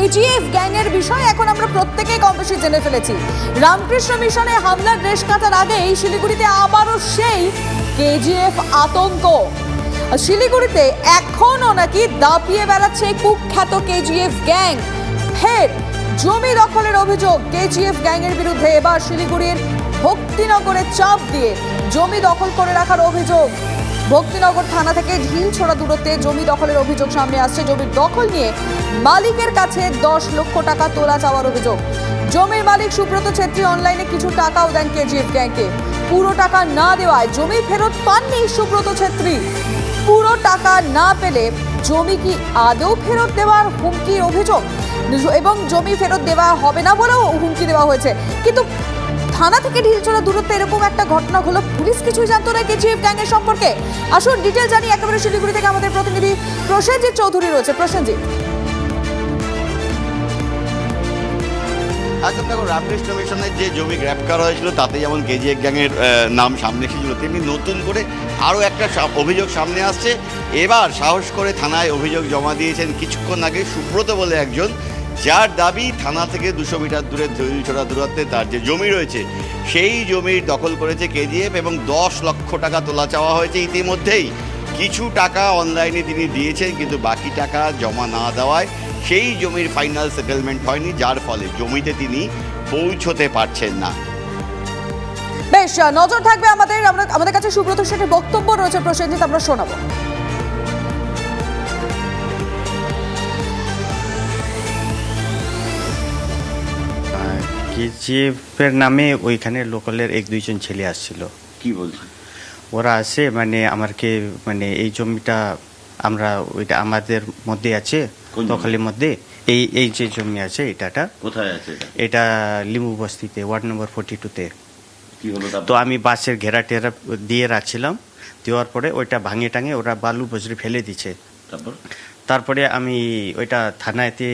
কেজিএফ গ্যাংয়ের বিষয় এখন আমরা প্রত্যেকেই কম বেশি জেনে ফেলেছি। রামকৃষ্ণ মিশনে হামলার রেশ কাটার আগেই শিলিগুড়িতে আবারও সেই কেজিএফ আতঙ্ক। শিলিগুড়িতে এখনও নাকি দাপিয়ে বেড়াচ্ছে কুখ্যাত কেজিএফ গ্যাং। ফের জমি দখলের অভিযোগ কেজিএফ গ্যাংয়ের বিরুদ্ধে। এবার শিলিগুড়ির ভক্তিনগরে চাপ দিয়ে জমি দখল করে রাখার অভিযোগ। ভক্তিনগর থানা থেকে ঢিল ছোড়া দূরত্বে জমি দখলের অভিযোগ সামনে আসছে। জমির দখল নিয়ে মালিকের কাছে দশ লক্ষ টাকা তোলা চাওয়ার অভিযোগ। জমির মালিক সুব্রত ছেত্রী অনলাইনে কিছু টাকাও দেন কেজিএফ ব্যাংকে। পুরো টাকা না দেওয়ায় জমি ফেরত পাননি সুব্রত ছেত্রী। পুরো টাকা না পেলে জমি কি আদৌ ফেরত দেওয়ার হুমকির অভিযোগ? এবং জমি ফেরত দেওয়া হবে না বলেও হুমকি দেওয়া হয়েছে। কিন্তু থানা থেকে ঢিলচোড়া দূরত্বে এরকম একটা ঘটনা হলো পুলিশ কিছুই জানতো না কেজিএফ গ্যাংয়ের সম্পর্কে। আসুন ডিটেল জানি একেবারে শিলিগুড়ি থেকে আমাদের প্রতিনিধি প্রসেনজিৎ চৌধুরী রয়েছে। প্রসেনজিৎ। একদম দেখো, রামকৃষ্ণ মিশনের যে জমি গ্র্যাপ করা হয়েছিল, তাতে যেমন কেজিএফ গ্যাংয়ের নাম সামনে এসেছিল, তেমনি নতুন করে আরও একটা অভিযোগ সামনে আসছে। এবার সাহস করে থানায় অভিযোগ জমা দিয়েছেন কিছুক্ষণ আগে সুব্রত বলে একজন। যার দাবি থানা থেকে দুশো মিটার দূরে ছড়া দূরত্বে তার যে জমি রয়েছে, সেই জমির দখল করেছে কেজিএফ এবং দশ লক্ষ টাকা তোলা চাওয়া হয়েছে ইতিমধ্যেই। কিছু টাকা অনলাইনে তিনি দিয়েছেন, কিন্তু বাকি টাকা জমা না দেওয়ায় সেই জমির ফাইনাল সেটেলমেন্ট হয়নি, যার ফলে জমিতে তিনি পৌঁছতে পারছেন না। বেশ, নজর থাকবে আমাদের আমাদের কাছে সুব্রত সেটের বক্তব্য রয়েছে, প্রসেনজিৎ, আমরা শোনাবো। কেজিএফের নামে ওইখানে লোকালের এক দুইজন ছেলে আসছিল। কি বলছেন? ওরা আসে মানে আমাকে মানে এই জমিটা আমরা ওইটা আমাদের মধ্যে আছে দখলের মধ্যে এই এই যে জমি আছে এটাটা কোথায় আছে এটা? এটা লিম্বু বস্তিতে ওয়ার্ড নম্বর ফোর্টি টুতে তো আমি বাসের ঘেরা টেরা দিয়ে রাখছিলাম দেওয়ার পরে ওইটা ভাঙে টাঙে ওরা বালু বজরে ফেলে দিচ্ছে তারপরে আমি ওইটা থানাতে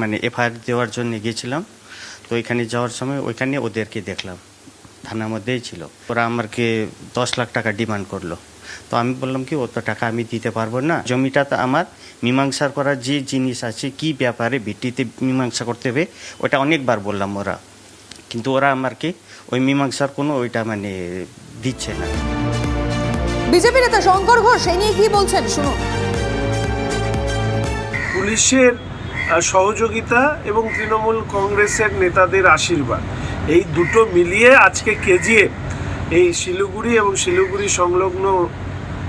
মানে এফআইআর দেওয়ার জন্য গিয়েছিলাম। তো ওইখানে যাওয়ার সময় ওইখানে ওদেরকে দেখলাম। থানার মধ্যেই ছিল। ওরা আমাকে দশ লাখ টাকা ডিমান্ড করল। তো আমি বললাম কি অত টাকা আমি দিতে পারব না। জমিটা তো আমার মীমাংসার করার যে জিনিস আছে কি ব্যাপারে ভিত্তিতে মীমাংসা করতে হবে ওটা অনেকবার বললাম ওরা। কিন্তু ওরা আমাকে ওই মীমাংসার কোনো ওইটা মানে দিচ্ছে না। বিজেপি নেতা শঙ্কর ঘোষ এই নিয়ে কি বলছেন? শুনুন। পুলিশের সহযোগিতা এবং তৃণমূল কংগ্রেসের নেতাদের আশীর্বাদ। এই দুটো মিলিয়ে আজকে কেজিএ এই শিলিগুড়ি এবং শিলিগুড়ি সংলগ্ন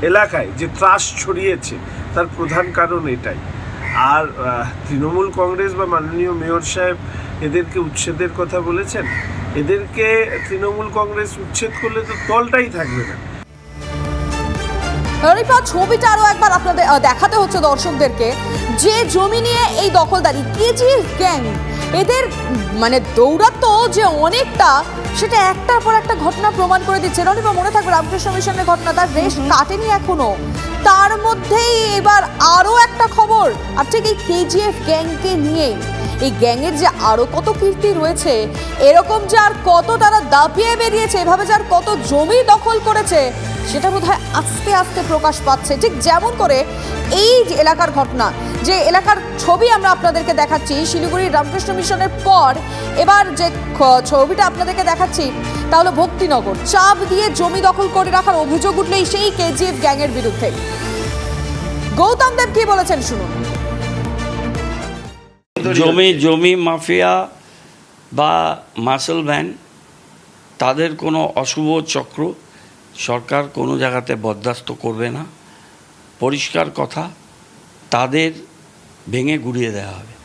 এলাকায় যে ত্রাস ছড়িয়েছে, তার প্রধান কারণ এটাই। আর তৃণমূল কংগ্রেস বা মাননীয় মেয়র সাহেব এদেরকে উচ্ছেদের কথা বলেছেন। এদেরকে তৃণমূল কংগ্রেস উচ্ছেদ করলে তো দলটাই থাকবে না। রিপা ছবিটা আরও একবার আপনাদের দেখাতে হচ্ছে দর্শকদেরকে। যে জমি নিয়ে এই দখলদারি কেজিএফ গ্যাং এদের মানে দৌরাত্ম যে অনেকটা সেটা একটার পর একটা ঘটনা প্রমাণ করে দিচ্ছে। রনিপা মনে থাকবে রামকৃষ্ণ মিশনের ঘটনা তার রেশ কাটেনি এখনও। তার মধ্যেই এবার আরও একটা খবর আর ঠিক এই কেজিএফ গ্যাংকে নিয়ে এই গ্যাংয়ের যে আরও কত কীর্তি রয়েছে এরকম যে আর কত তারা দাপিয়ে বেরিয়েছে এভাবে যে আর কত জমি দখল করেছে সেটা বোধহয় আস্তে আস্তে প্রকাশ পাচ্ছে। ঠিক যেমন করে এই যে এলাকার ঘটনা, যে এলাকার ছবি আমরা আপনাদেরকে দেখাচ্ছি, শিলিগুড়ির রামকৃষ্ণ মিশনের পর এবার যে ছবিটা আপনাদেরকে দেখাচ্ছি, তা হলো ভক্তিনগর। চাপ দিয়ে জমি দখল করে রাখার অভিযোগ উঠলেই সেই কেজিএফ গ্যাংয়ের বিরুদ্ধে। গৌতম দেব কি বলেছেন শুনুন। জমি জমি মাফিয়া বা মাসেল ভ্যান, তাদের কোনো অশুভ চক্র সরকার কোনো জায়গাতে বরদাস্ত করবে না। পরিষ্কার কথা তাদের ভেঙে গুড়িয়ে দেওয়া হবে।